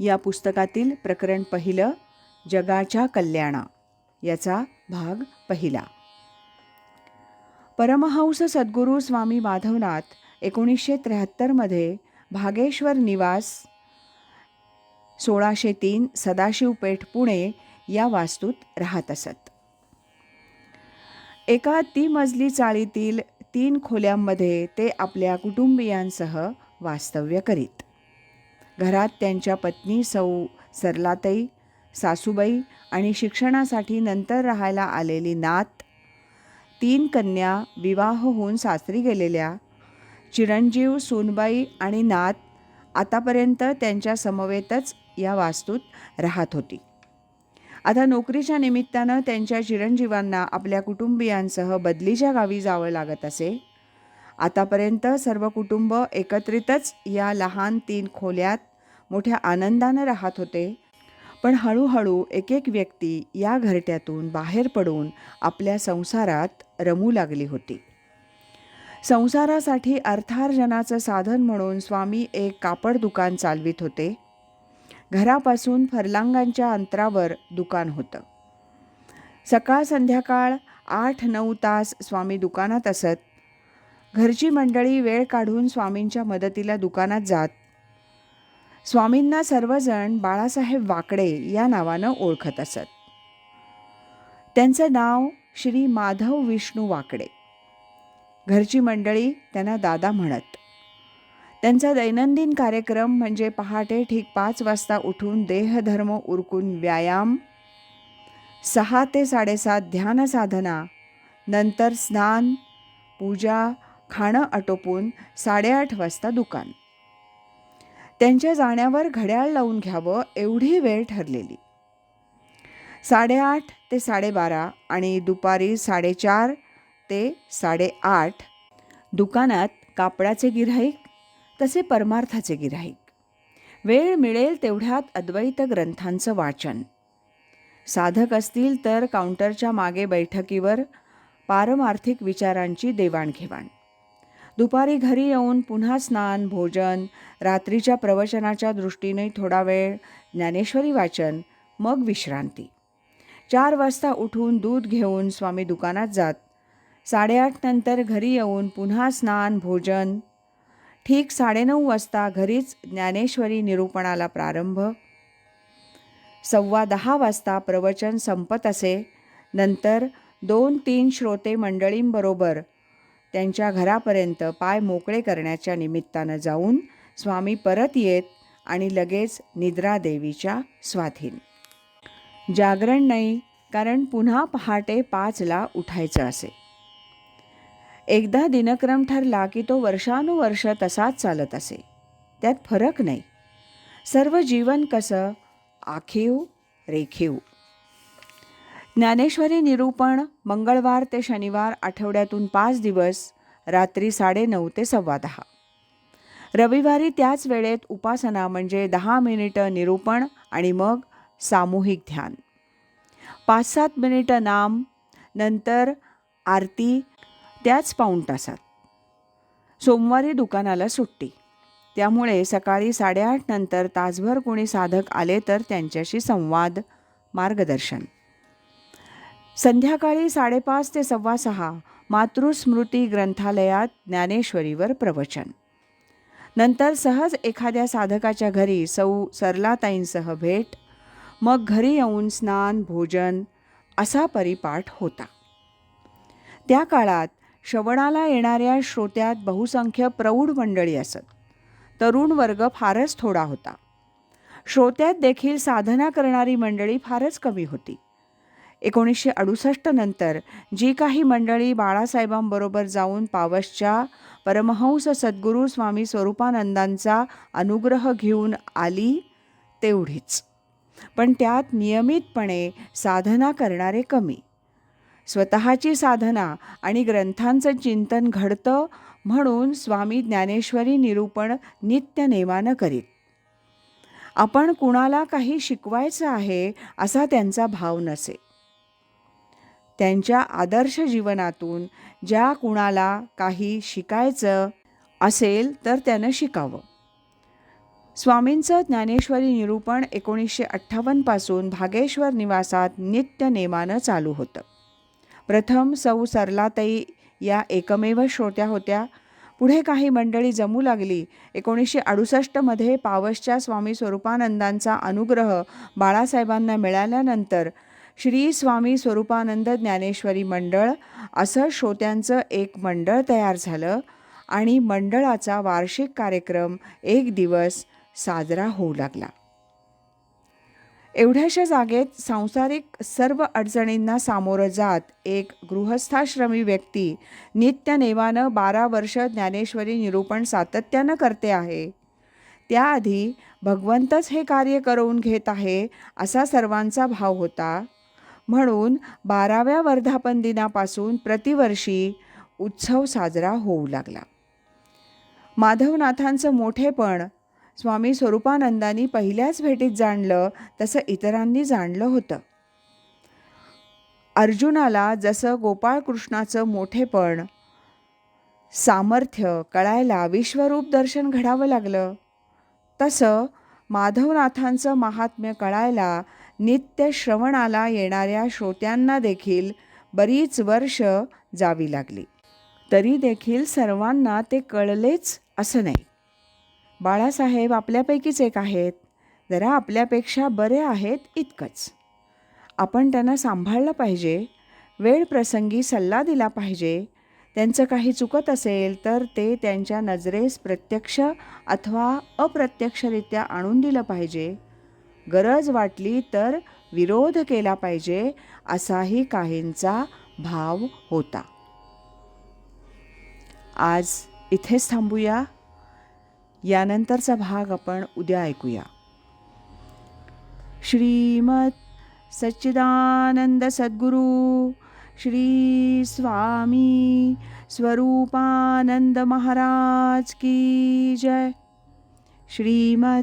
या पुस्तकातील प्रकरण पहिलं जगाच्या कल्याणा याचा भाग पहिला. परमहंस सद्गुरू स्वामी माधवनाथ एकोणीसशे त्र्याहत्तरमध्ये भागेश्वर निवास सोळाशे तीन सदाशिवपेठ पुणे या वास्तूत राहत असत. एका तिमजली चाळीतील तीन खोल्यांमध्ये ते आपल्या कुटुंबियांसह वास्तव्य करीत. घरात त्यांच्या पत्नी सौ सरलाताई सासूबाई आणि शिक्षणासाठी नंतर राहायला आलेली नात तीन कन्या विवाह होऊन सासरी गेलेल्या. चिरंजीव सूनबाई आणि नात आतापर्यंत त्यांच्या समवेतच या वास्तूत राहत होती. आता नोकरीच्या निमित्तानं त्यांच्या चिरंजीवांना आपल्या कुटुंबियांसह बदलीच्या गावी जावं लागत असे. आतापर्यंत सर्व कुटुंब एकत्रितच या लहान तीन खोल्यात मोठ्या आनंदानं राहत होते. पण हळूहळू एक एक व्यक्ती या घरट्यातून बाहेर पडून आपल्या संसारात रमू लागली होती. संसारासाठी अर्थार्जनाचं साधन म्हणून स्वामी एक कापड दुकान चालवित होते. घरापासून फरलांगांच्या अंतरावर दुकान होतं. सकाळ संध्याकाळ आठ नऊ तास स्वामी दुकानात असत. घरची मंडळी वेळ काढून स्वामींच्या मदतीला दुकानात जात. स्वामींना सर्वजण बाळासाहेब वाकडे या नावानं ओळखत असत. त्यांचं नाव श्री माधव विष्णू वाकडे. घरची मंडळी त्यांना दादा म्हणत. त्यांचा दैनंदिन कार्यक्रम म्हणजे पहाटे ठीक पाच वाजता उठून देहधर्म उरकून व्यायाम सहा ते साडेसात ध्यान साधना नंतर स्नान पूजा खाणं आटोपून साडेआठ वाजता दुकान. त्यांच्या जाण्यावर घड्याळ लावून घ्यावं एवढी वेळ ठरलेली. साडेआठ ते साडेबारा आणि दुपारी साडेचार ते साडेआठ दुकानात कापडाचे गिऱ्हाईक तसे परमार्थाचे गिऱ्हाईक. वेळ मिळेल तेवढ्यात अद्वैत ग्रंथांचं वाचन. साधक असतील तर काउंटरच्या मागे बैठकीवर पारमार्थिक विचारांची देवाणघेवाण. दुपारी घरी येऊन पुन्हा स्नान भोजन रात्रीच्या प्रवचनाच्या दृष्टीने थोडा वेळ ज्ञानेश्वरी वाचन मग विश्रांती. चार वाजता उठून दूध घेऊन स्वामी दुकानात जात साडेआठ नंतर घरी येऊन पुन्हा स्नान भोजन. ठीक साडेनऊ वाजता घरीच ज्ञानेश्वरी निरूपणाला प्रारंभ. सव्वा दहा वाजता प्रवचन संपत असे नंतर दोन तीन श्रोते मंडळींबरोबर त्यांच्या घरापर्यंत पाय मोकळे करण्याच्या निमित्तानं जाऊन स्वामी परत येत आणि लगेच निद्रा देवीच्या स्वाधीन. जागरण नाही कारण पुन्हा पहाटे पाचला उठायचं असे. एकदा दिनक्रम ठरला की तो वर्षानुवर्ष तसाच चालत असे. त्यात फरक नाही. सर्व जीवन कसं? आखीव रेखीव. ज्ञानेश्वरी निरूपण मंगळवार ते शनिवार आठवड्यातून पाच दिवस रात्री साडेनऊ ते सव्वा दहा. रविवारी त्याच वेळेत उपासना म्हणजे दहा मिनिटं निरूपण आणि मग सामूहिक ध्यान. पाच सात मिनिटं नाम नंतर आरती त्याच पाऊण तासात. सोमवारी दुकानाला सुट्टी. त्यामुळे सकाळी साडेआठ नंतर तासभर कोणी साधक आले तर त्यांच्याशी संवाद मार्गदर्शन. संध्याकाळी साडेपाच ते सव्वा सहा मातृस्मृती ग्रंथालयात ज्ञानेश्वरीवर प्रवचन. नंतर सहज एखाद्या साधकाच्या घरी सौ सरलाताईंसह भेट मग घरी येऊन स्नान भोजन असा परिपाठ होता. त्या काळात श्रवणाला येणाऱ्या श्रोत्यात बहुसंख्य प्रौढ मंडळी असत. तरुण वर्ग फारच थोडा होता. श्रोत्यात देखील साधना करणारी मंडळी फारच कमी होती. एकोणीसशे अडुसष्ट नंतर जी काही मंडळी बाळासाहेबांबरोबर जाऊन पावसच्या परमहंस सद्गुरू स्वामी स्वरूपानंदांचा अनुग्रह घेऊन आली तेवढीच. पण त्यात नियमितपणे साधना करणारे कमी. स्वतःची साधना आणि ग्रंथांचं चिंतन घडतं म्हणून स्वामी ज्ञानेश्वरी निरूपण नित्य नेमानं करीत. आपण कुणाला काही शिकवायचं आहे असा त्यांचा भाव नसे. त्यांच्या आदर्श जीवनातून ज्या कुणाला काही शिकायचं असेल तर त्यानं शिकावं. स्वामींचं ज्ञानेश्वरी निरूपण एकोणीसशे अठ्ठावन्नपासून भागेश्वर निवासात नित्य नेमानं चालू होतं. प्रथम सौ सरलाताई या एकमेव श्रोत्या होत्या. पुढे काही मंडळी जमू लागली. एकोणीसशे अडुसष्टमध्ये पावसच्या स्वामी स्वरूपानंदांचा अनुग्रह बाळासाहेबांना मिळाल्यानंतर श्री स्वामी स्वरूपानंद ज्ञानेश्वरी मंडळ असं श्रोत्यांचं एक मंडळ तयार झालं आणि मंडळाचा वार्षिक कार्यक्रम एक दिवस साजरा होऊ लागला. एवढ्याशा जागेत सांसारिक सर्व अडचणींना सामोरं जात एक गृहस्थाश्रमी व्यक्ती नित्यनेवानं बारा वर्ष ज्ञानेश्वरी निरूपण सातत्यानं करते आहे. त्याआधी भगवंतच हे कार्य करून घेत आहे असा सर्वांचा भाव होता. म्हणून बाराव्या वर्धापन दिनापासून प्रतिवर्षी उत्सव साजरा होऊ लागला. माधवनाथांचं मोठेपण स्वामी स्वरूपानंदांनी पहिल्याच भेटीत जाणलं तसं इतरांनी जाणलं होतं. अर्जुनाला जसं गोपाळकृष्णाचं मोठेपण सामर्थ्य कळायला विश्वरूप दर्शन घडावं लागलं तसं माधवनाथांचं महात्म्य कळायला नित्य श्रवणाला येणाऱ्या श्रोत्यांना देखील बरीच वर्ष जावी लागली. तरी देखील सर्वांना ते कळलेच असं नाही. बाळासाहेब आपल्यापैकीच एक आहेत. जरा आपल्यापेक्षा बरे आहेत इतकंच. आपण त्यांना सांभाळलं पाहिजे. वेळ प्रसंगी सल्ला दिला पाहिजे. त्यांचं काही चुकत असेल तर ते त्यांच्या नजरेस प्रत्यक्ष अथवा अप्रत्यक्षरित्या आणून दिलं पाहिजे. गरज वाटली तर विरोध केला पाहिजे असाही काहींचा भाव होता. आज इथेच थांबूया. यानंतरचा भाग आपण उद्या ऐकूया. श्रीमत सच्चिदानंद सद्गुरू श्री स्वामी स्वरूपानंद महाराज की जय. श्रीमत